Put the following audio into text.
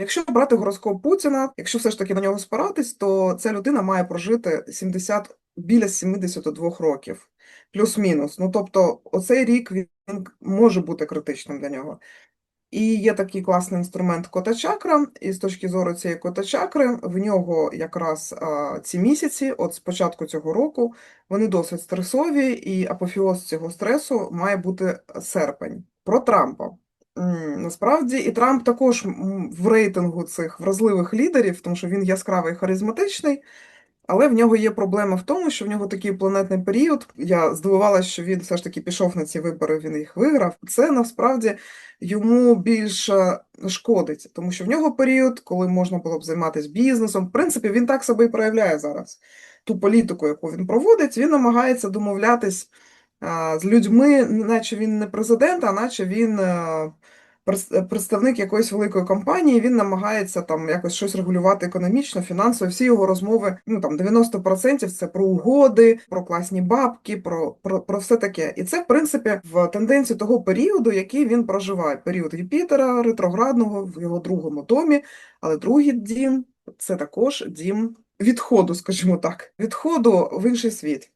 Якщо брати гороскоп Путіна, якщо все ж таки на нього спиратись, то ця людина має прожити 70, біля 72 років, плюс-мінус. Ну тобто, оцей рік він може бути критичним для нього. І є такий класний інструмент кота-чакра, і з точки зору цієї кота-чакри, в нього якраз а, ці місяці, от з початку цього року, вони досить стресові, і апофеоз цього стресу має бути серпень. Про Трампа. Насправді, і Трамп також в рейтингу цих вразливих лідерів, тому що він яскравий харизматичний, але в нього є проблема в тому, що в нього такий планетний період. Я здивувалася, що він все ж таки пішов на ці вибори, він їх виграв. Це насправді йому більше шкодить, тому що в нього період, коли можна було б займатися бізнесом. В принципі, він так себе і проявляє зараз. Ту політику, яку він проводить, він намагається домовлятись з людьми, наче він не президент, а наче він е, представник якоїсь великої компанії, він намагається там якось щось регулювати економічно, фінансово. Всі його розмови, ну там 90% це про угоди, про класні бабки, про, про, про все таке. І це, в принципі, в тенденції того періоду, який він проживає. Період Юпітера, ретроградного в його другому домі, але другий дім це також дім відходу, скажімо так, відходу в інший світ.